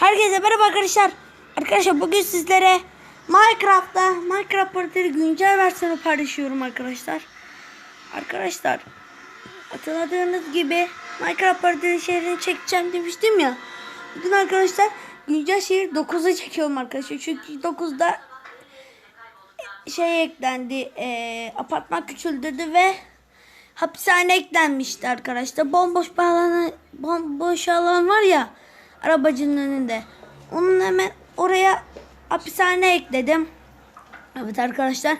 Herkese merhaba arkadaşlar. Arkadaşlar bugün sizlere Minecraft'ta Minecraft Party'nin güncel versiyonu paylaşıyorum arkadaşlar. Arkadaşlar hatırladığınız gibi Minecraft Party'nin şehrini çekeceğim demiştim ya. Bugün arkadaşlar güncel şehir 9'a çekiyorum arkadaşlar. Çünkü 9'da şey eklendi. eee, apartman küçüldürdü ve hapishane eklenmişti arkadaşlar. Bomboş bir alanı, bomboş alan var ya arabacının önünde. Onun hemen oraya hapishane ekledim. Evet arkadaşlar.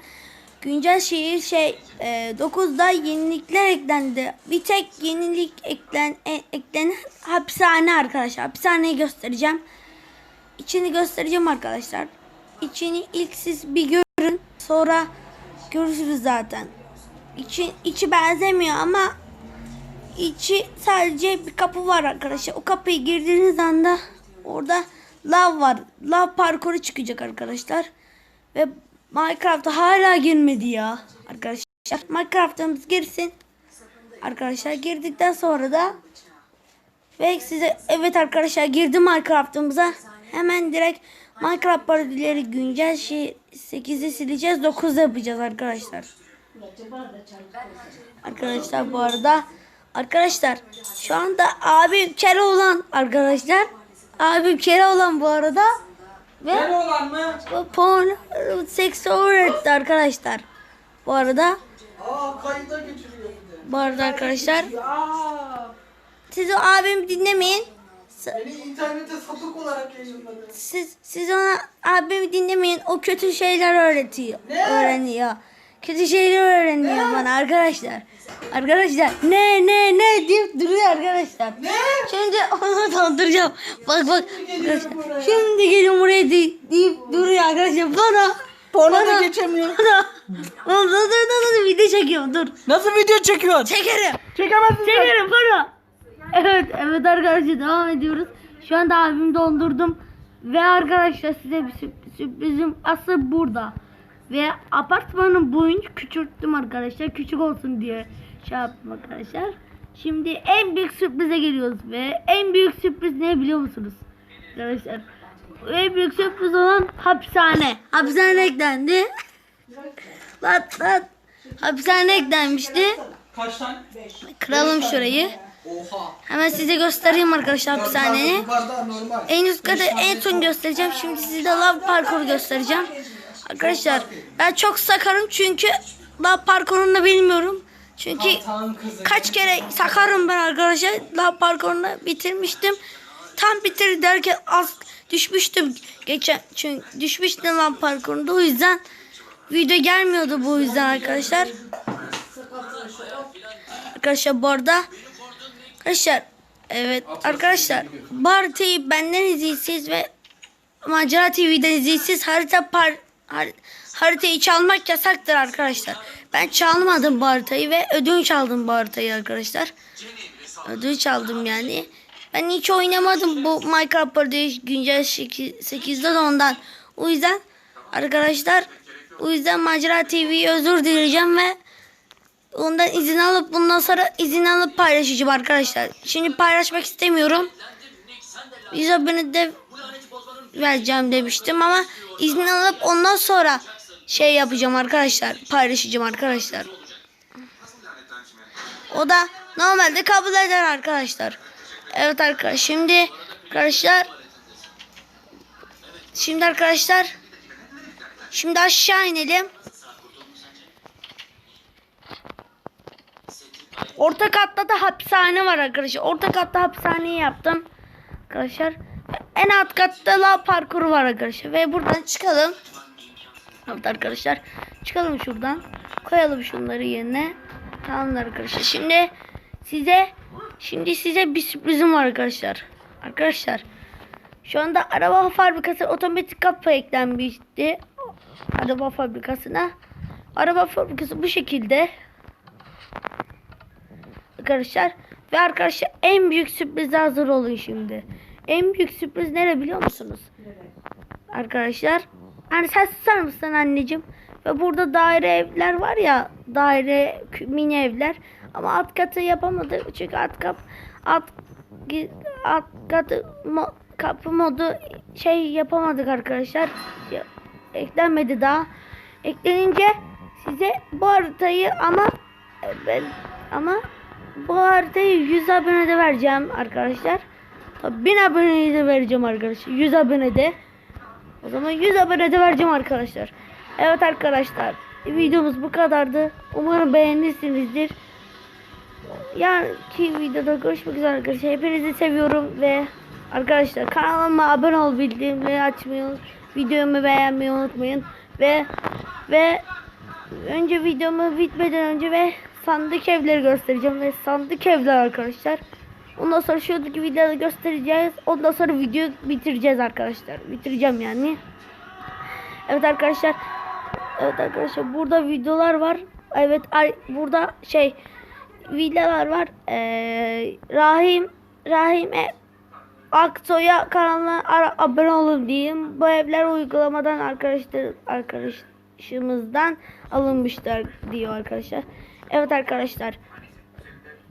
Güncel şehir şey e, 9'da yenilikler eklendi. Bir tek yenilik eklen e, eklenen hapishane arkadaşlar. Hapishaneyi göstereceğim. İçini göstereceğim arkadaşlar. İçini ilk siz bir görün. Sonra görürsünüz zaten. İçi, içi benzemiyor ama içi sadece bir kapı var arkadaşlar. O kapıyı girdiğiniz anda orada lav var. Lav parkuru çıkacak arkadaşlar. Ve Minecraft'a hala girmedi ya arkadaşlar. Minecraft'ımız girsin. Arkadaşlar girdikten sonra da ve size evet arkadaşlar girdim Minecraft'ımıza. Hemen direkt Minecraft parodileri güncel şey 8'i sileceğiz 9 yapacağız arkadaşlar. Arkadaşlar bu arada arkadaşlar şu anda abim Keloğlan arkadaşlar. Abim Keloğlan bu arada ve Ne olan mı? bu porn seks öğretti arkadaşlar. Bu arada Aa kayıta geçiriyor bu arada arkadaşlar siz o abimi dinlemeyin. Beni internete sapık olarak yayınladı. Siz siz ona abimi dinlemeyin. O kötü şeyler öğretiyor. Ne? Öğreniyor. Kötü şeyler öğreniyor bana arkadaşlar. Arkadaşlar ne ne ne deyip duruyor arkadaşlar. Ne? Şimdi onu donduracağım. Bak bak. arkadaşlar. Şimdi gelin buraya de, deyip duruyor arkadaşlar. Bana. Porno da geçemiyor. Bana. Oğlum dur dur dur dur video çekiyorum dur. Nasıl video çekiyorsun? Çekerim. Çekemezsin. Çekerim bana. Evet evet arkadaşlar devam ediyoruz. Şu anda abimi dondurdum. Ve arkadaşlar size bir sürp- sürprizim asıl burada. Ve apartmanın boyunu küçülttüm arkadaşlar. Küçük olsun diye şey yaptım arkadaşlar. Şimdi en büyük sürprize geliyoruz. Ve en büyük sürpriz ne biliyor musunuz? Arkadaşlar. En büyük sürpriz olan hapishane. Hapishane eklendi. Lan lan. Hapishane eklenmişti. Kaç tane? Kıralım şurayı. Oha. Hemen size göstereyim arkadaşlar hapishaneyi. En üst katı en son göstereceğim. Şimdi size lav parkuru göstereceğim. Arkadaşlar ben çok sakarım çünkü lav parkurunu da bilmiyorum. Çünkü kaç kere sakarım ben arkadaşlar. Lav parkurunu bitirmiştim. Tam bitir derken az düşmüştüm geçen çünkü düşmüştüm lav parkurunda o yüzden video gelmiyordu bu yüzden arkadaşlar. Arkadaşlar bu arada Arkadaşlar evet arkadaşlar Bartay'ı benden izinsiz ve Macera TV'den izinsiz harita par har- haritayı çalmak yasaktır arkadaşlar. Ben çalmadım bu haritayı ve ödünç aldım bu haritayı arkadaşlar. Ödünç aldım yani. Ben hiç oynamadım bu Minecraft Party güncel 8'de de ondan. O yüzden arkadaşlar o yüzden Macera TV'ye özür dileyeceğim ve Ondan izin alıp bundan sonra izin alıp paylaşacağım arkadaşlar. Şimdi paylaşmak istemiyorum. 100 abone de vereceğim demiştim ama izin alıp ondan sonra şey yapacağım arkadaşlar. Paylaşacağım arkadaşlar. O da normalde kabul eder arkadaşlar. Evet arkadaşlar şimdi arkadaşlar şimdi arkadaşlar şimdi aşağı inelim. Orta katta da hapishane var arkadaşlar. Orta katta hapishaneyi yaptım. Arkadaşlar en alt katta la parkuru var arkadaşlar. Ve buradan çıkalım. Evet arkadaşlar. Çıkalım şuradan. Koyalım şunları yerine. Tamamdır arkadaşlar. Şimdi size şimdi size bir sürprizim var arkadaşlar. Arkadaşlar şu anda araba fabrikası otomatik kapı eklenmişti. Araba fabrikasına. Araba fabrikası bu şekilde arkadaşlar. Ve arkadaşlar en büyük sürprize hazır olun şimdi. En büyük sürpriz nere biliyor musunuz? Arkadaşlar. Hani sen susar mısın anneciğim? Ve burada daire evler var ya. Daire mini evler. Ama alt katı yapamadık. Çünkü alt kat alt, alt katı mo- kapı modu şey yapamadık arkadaşlar. Eklenmedi daha. Eklenince size bu haritayı ama e, ben ama bu haritayı 100 abonede vereceğim arkadaşlar. Tabii 1000 abonede de vereceğim arkadaşlar. 100 abonede. O zaman 100 abonede vereceğim arkadaşlar. Evet arkadaşlar. Videomuz bu kadardı. Umarım beğenmişsinizdir. Yarınki videoda görüşmek üzere arkadaşlar. Hepinizi seviyorum ve arkadaşlar kanalıma abone ol bildirimleri açmayı videomu beğenmeyi unutmayın ve ve önce videomu bitmeden önce ve sandık evleri göstereceğim ve sandık evler arkadaşlar. Ondan sonra şuradaki videoda göstereceğiz. Ondan sonra videoyu bitireceğiz arkadaşlar. Bitireceğim yani. Evet arkadaşlar. Evet arkadaşlar burada videolar var. Evet burada şey videolar var. Ee, Rahim Rahim'e Aksoy'a kanalına abone olun diyeyim. Bu evler uygulamadan arkadaşlar arkadaşımızdan alınmışlar diyor arkadaşlar. Evet arkadaşlar.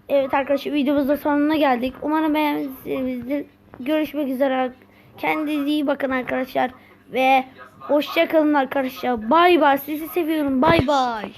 Evet arkadaşlar videomuzun sonuna geldik. Umarım beğenmişsinizdir. Görüşmek üzere. Kendinize iyi bakın arkadaşlar. Ve hoşça kalın arkadaşlar. Bay bay. Sizi seviyorum. Bay bay.